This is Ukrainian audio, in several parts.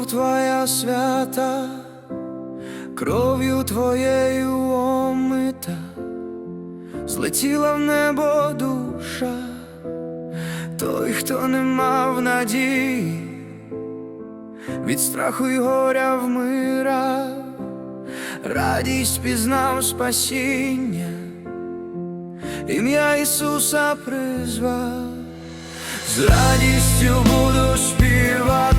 любов твоя свята, кров'ю твоєю омита, злетіла в небо душа, той, хто не мав надії, від страху й горя вмирав, радість пізнав спасіння. Ім'я Ісуса призвав, з радістю буду співати,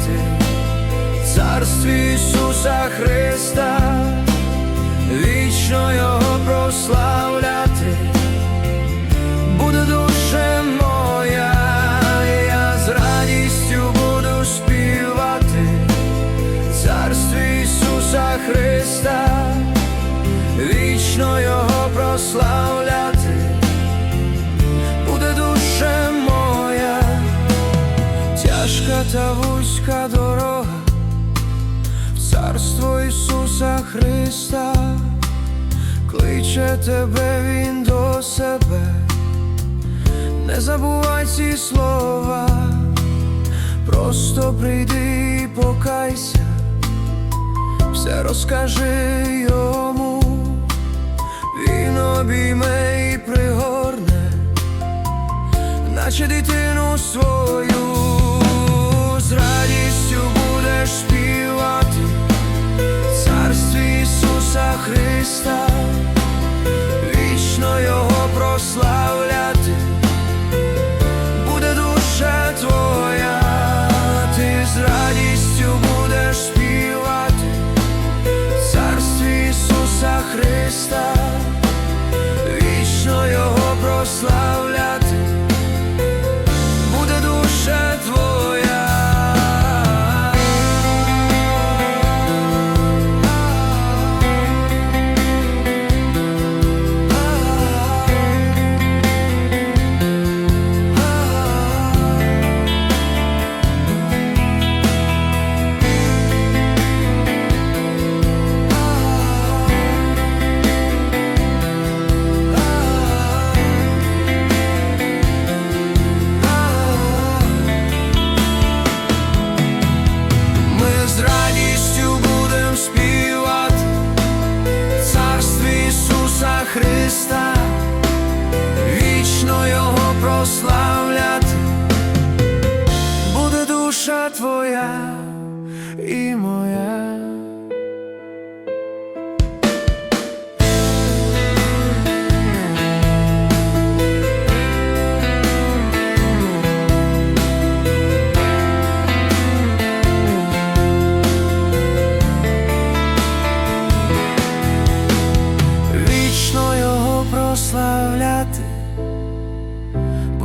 царстві Ісуса Христа, вічно Його прославляти, буде моя, я з радістю буду співати, царстві Ісуса Христа, вічно Його прославляти. Буде душе моя, тяжка та вузька дорога, Ісуса Христа, кличе тебе Він до себе, не забувай ці слова, просто прийди і покайся, все розкажи йому, він обійме і пригорне наче дитину свою,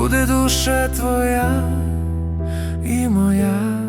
буде душа твоя і моя.